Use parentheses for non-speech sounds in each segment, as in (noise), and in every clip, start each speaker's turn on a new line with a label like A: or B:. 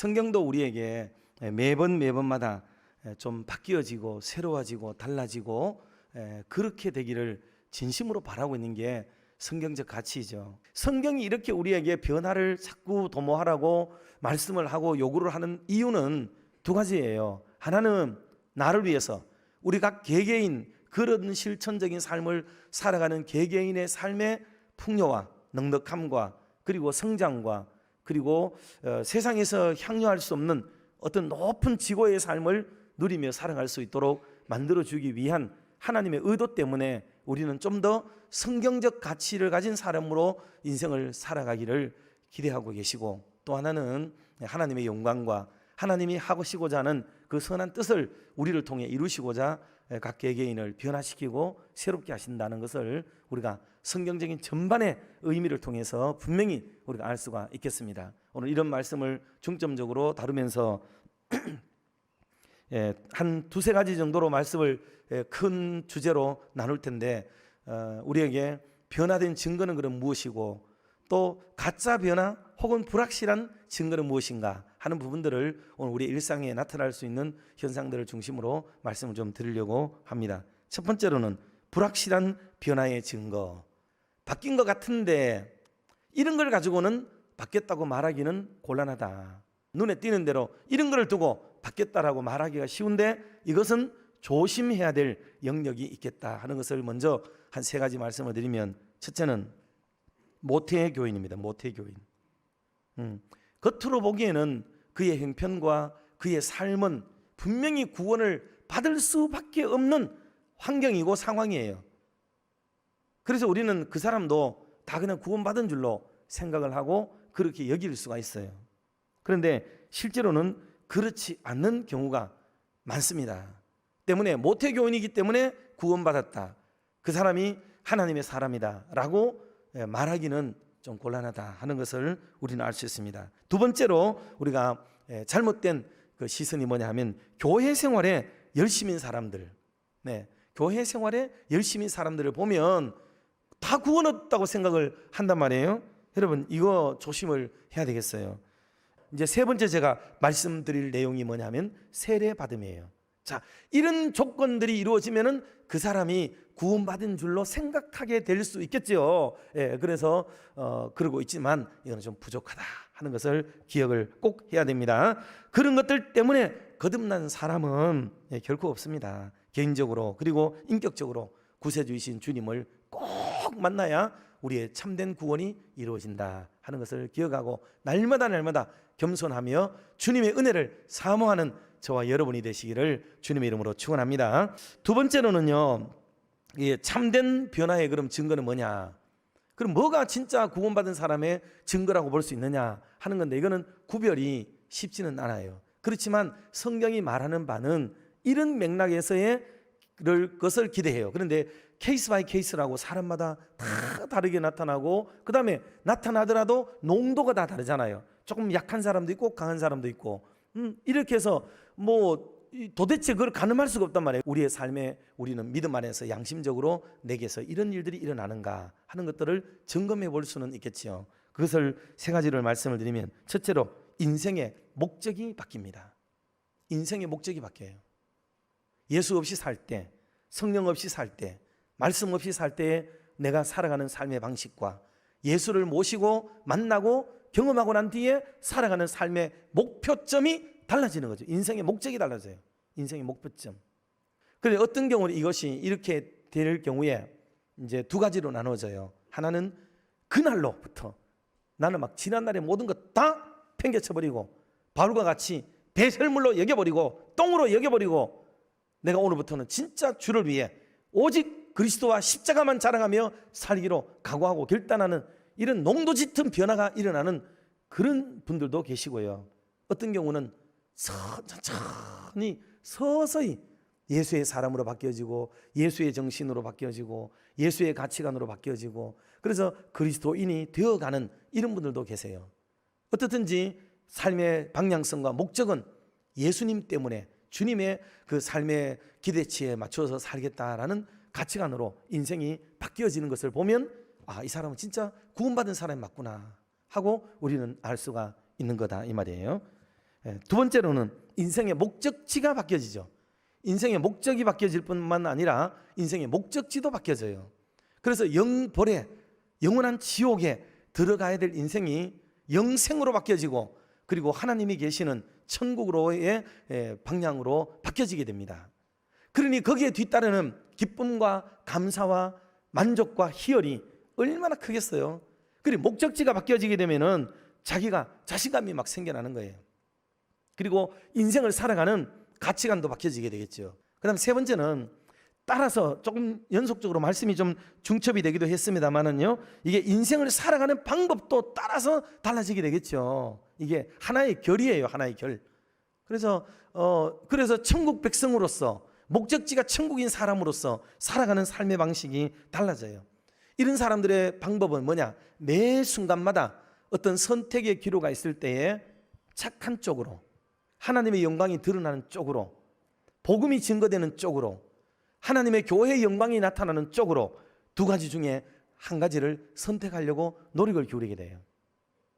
A: 성경도 우리에게 매번 매번마다 좀 바뀌어지고 새로워지고 달라지고 그렇게 되기를 진심으로 바라고 있는 게 성경적 가치이죠. 성경이 이렇게 우리에게 변화를 자꾸 도모하라고 말씀을 하고 요구를 하는 이유는 두 가지예요. 하나는 나를 위해서 우리 각 개개인 그런 실천적인 삶을 살아가는 개개인의 삶의 풍요와 넉넉함과 그리고 성장과 그리고 어, 세상에서 향유할 수 없는 어떤 높은 지고의 삶을 누리며 살아갈 수 있도록 만들어 주기 위한 하나님의 의도 때문에 우리는 좀 더 성경적 가치를 가진 사람으로 인생을 살아가기를 기대하고 계시고 또 하나는 하나님의 영광과 하나님이 하시고자 하는 그 선한 뜻을 우리를 통해 이루시고자 각 개개인을 변화시키고 새롭게 하신다는 것을 우리가 성경적인 전반의 의미를 통해서 분명히 우리가 알 수가 있겠습니다. 오늘 이런 말씀을 중점적으로 다루면서 (clears throat) 예, 한 두세 가지 정도로 말씀을 예, 큰 주제로 나눌 텐데 어, 우리에게 변화된 증거는 그럼 무엇이고 또 가짜 변화 혹은 불확실한 증거는 무엇인가 하는 부분들을 오늘 우리 일상에 나타날 수 있는 현상들을 중심으로 말씀을 좀 드리려고 합니다. 첫 번째로는 불확실한 변화의 증거. 바뀐 것 같은데 이런 걸 가지고는 바뀌었다고 말하기는 곤란하다. 눈에 띄는 대로 이런 걸 두고 바뀌었다라고 말하기가 쉬운데 이것은 조심해야 될 영역이 있겠다 하는 것을 먼저 한 세 가지 말씀을 드리면 첫째는 모태 교인입니다. 모태 교인. 음, 겉으로 보기에는 그의 형편과 그의 삶은 분명히 구원을 받을 수밖에 없는 환경이고 상황이에요. 그래서 우리는 그 사람도 다 그냥 구원받은 줄로 생각을 하고 그렇게 여길 수가 있어요. 그런데 실제로는 그렇지 않는 경우가 많습니다. 때문에 모태교인이기 때문에 구원받았다. 그 사람이 하나님의 사람이다 라고 예, 말하기는 좀 곤란하다 하는 것을 우리는 알 수 있습니다. 두 번째로 우리가 예, 잘못된 그 시선이 뭐냐 하면 교회 생활에 열심인 사람들, 네, 교회 생활에 열심인 사람들을 보면 다 구원 얻었다고 생각을 한단 말이에요. 여러분 이거 조심을 해야 되겠어요. 이제 세 번째 제가 말씀드릴 내용이 뭐냐면 세례 받음이에요. 자, 이런 조건들이 이루어지면은 그 사람이 구원받은 줄로 생각하게 될 수 있겠지요. 예, 그래서 어, 그러고 있지만 이거는 좀 부족하다 하는 것을 기억을 꼭 해야 됩니다. 그런 것들 때문에 거듭난 사람은 예, 결코 없습니다. 개인적으로 그리고 인격적으로 구세주이신 주님을 꼭 만나야 우리의 참된 구원이 이루어진다 하는 것을 기억하고 날마다 날마다 겸손하며 주님의 은혜를 사모하는 저와 여러분이 되시기를 주님의 이름으로 축원합니다. 두 번째로는요. 이 참된 변화의 그럼 증거는 뭐냐? 그럼 뭐가 진짜 구원받은 사람의 증거라고 볼 수 있느냐 하는 건데 이거는 구별이 쉽지는 않아요. 그렇지만 성경이 말하는 바는 이런 맥락에서의 것을 기대해요. 그런데 케이스 바이 케이스라고 사람마다 다 다르게 나타나고 그 다음에 나타나더라도 농도가 다 다르잖아요. 조금 약한 사람도 있고 강한 사람도 있고 음, 이렇게 해서 뭐 도대체 그걸 가늠할 수가 없단 말이에요. 우리의 삶에 우리는 믿음 안에서 양심적으로 내게서 이런 일들이 일어나는가 하는 것들을 점검해 볼 수는 있겠지요. 그것을 세 가지를 말씀을 드리면 첫째로 인생의 목적이 바뀝니다. 인생의 목적이 바뀌어요. 예수 없이 살 때, 성령 없이 살 때, 말씀 없이 살 때에 내가 살아가는 삶의 방식과 예수를 모시고 만나고 경험하고 난 뒤에 살아가는 삶의 목표점이 달라지는 거죠. 인생의 목적이 달라져요. 인생의 목표점. 그런데 어떤 경우는 이것이 이렇게 될 경우에 이제 두 가지로 나눠져요. 하나는 그날로부터 나는 막 지난날의 모든 것 다 팽개쳐버리고 바울과 같이 배설물로 여겨버리고 똥으로 여겨버리고 내가 오늘부터는 진짜 주를 위해 오직 그리스도와 십자가만 자랑하며 살기로 각오하고 결단하는 이런 농도 짙은 변화가 일어나는 그런 분들도 계시고요. 어떤 경우는 천천히 서서히 예수의 사람으로 바뀌어지고 예수의 정신으로 바뀌어지고 예수의 가치관으로 바뀌어지고 그래서 그리스도인이 되어가는 이런 분들도 계세요. 어떻든지 삶의 방향성과 목적은 예수님 때문에 주님의 그 삶의 기대치에 맞춰서 살겠다라는 가치관으로 인생이 바뀌어지는 것을 보면 아, 이 사람은 진짜 구원받은 사람이 맞구나 하고 우리는 알 수가 있는 거다 이 말이에요. 예, 두 번째로는 인생의 목적지가 바뀌어지죠. 인생의 목적이 바뀌어질 뿐만 아니라 인생의 목적지도 바뀌어져요. 그래서 영벌에 영원한 지옥에 들어가야 될 인생이 영생으로 바뀌어지고 그리고 하나님이 계시는 천국으로의 예, 방향으로 바뀌어지게 됩니다. 그러니 거기에 뒤따르는 기쁨과 감사와 만족과 희열이 얼마나 크겠어요. 그리고 목적지가 바뀌어지게 되면은 자기가 자신감이 막 생겨나는 거예요. 그리고 인생을 살아가는 가치관도 바뀌어지게 되겠죠. 그다음 세 번째는 따라서 조금 연속적으로 말씀이 좀 중첩이 되기도 했습니다만은요. 이게 인생을 살아가는 방법도 따라서 달라지게 되겠죠. 이게 하나의 결이에요. 하나의 결. 그래서 어 그래서 천국 백성으로서 목적지가 천국인 사람으로서 살아가는 삶의 방식이 달라져요. 이런 사람들의 방법은 뭐냐? 매 순간마다 어떤 선택의 기로가 있을 때에 착한 쪽으로 하나님의 영광이 드러나는 쪽으로 복음이 증거되는 쪽으로 하나님의 교회의 영광이 나타나는 쪽으로 두 가지 중에 한 가지를 선택하려고 노력을 기울이게 돼요.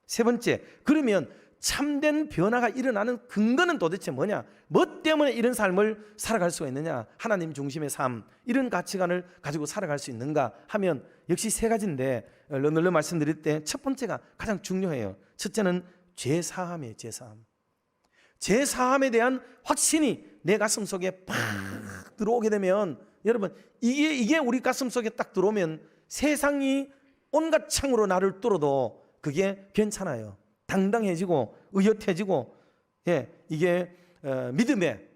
A: 세 번째, 그러면 참된 변화가 일어나는 근거는 도대체 뭐냐? 뭐 때문에 이런 삶을 살아갈 수가 있느냐? 하나님 중심의 삶, 이런 가치관을 가지고 살아갈 수 있는가 하면 역시 세 가지인데 늘늘 말씀드릴 때 첫 번째가 가장 중요해요. 첫째는 죄 사함이에요, 죄 사함. 제 사함에 대한 확신이 내 가슴 속에 팍 들어오게 되면 여러분 이게 이게 우리 가슴 속에 딱 들어오면 세상이 온갖 창으로 나를 뚫어도 그게 괜찮아요. 당당해지고 의젓해지고 예 이게 어, 믿음의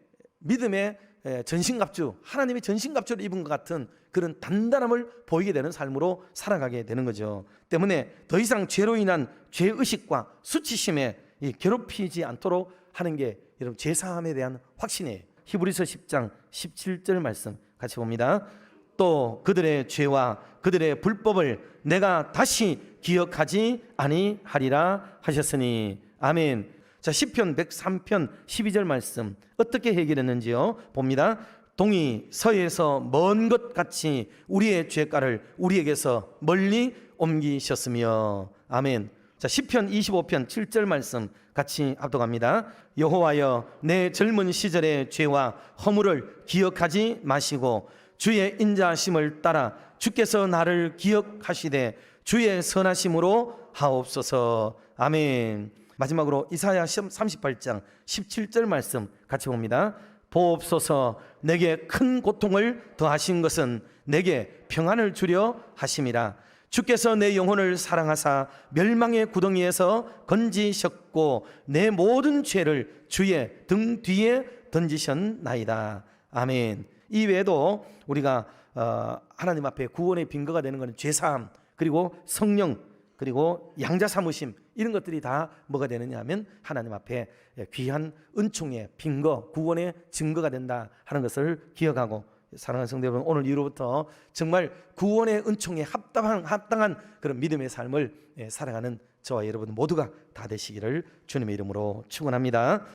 A: 믿음의 예, 전신갑주 하나님의 전신갑주를 입은 것 같은 그런 단단함을 보이게 되는 삶으로 살아가게 되는 거죠. 때문에 더 이상 죄로 인한 죄 의식과 수치심에 이 괴롭히지 않도록 하는 게 여러분 제사함에 대한 확신이에요. 히브리서 10장 17절 말씀 같이 봅니다. 또 그들의 죄와 그들의 불법을 내가 다시 기억하지 아니하리라 하셨으니 아멘. 자 시편 103편 12절 말씀 어떻게 해결했는지요? 봅니다. 동이 서에서 먼 것 같이 우리의 죄가를 우리에게서 멀리 옮기셨으며 아멘. 자 시편 25편 7절 말씀 같이 압도갑니다. 여호와여 내 젊은 시절의 죄와 허물을 기억하지 마시고 주의 인자하심을 따라 주께서 나를 기억하시되 주의 선하심으로 하옵소서. 아멘. 마지막으로 이사야 38장 17절 말씀 같이 봅니다. 보옵소서 내게 큰 고통을 더하신 것은 내게 평안을 주려 하심이라. 주께서 내 영혼을 사랑하사 멸망의 구덩이에서 건지셨고 내 모든 죄를 주의 등 뒤에 던지셨나이다. 아멘. 이 외에도 우리가 어, 하나님 앞에 구원의 빈거가 되는 것은 죄사함 그리고 성령 그리고 양자 사무심 이런 것들이 다 뭐가 되느냐 하면 하나님 앞에 귀한 은총의 빈거 구원의 증거가 된다 하는 것을 기억하고 사랑하는 성도 여러분 오늘 이후로부터 정말 구원의 은총에 합당한 합당한 그런 믿음의 삶을 예, 살아가는 저와 여러분 모두가 다 되시기를 주님의 이름으로 축원합니다.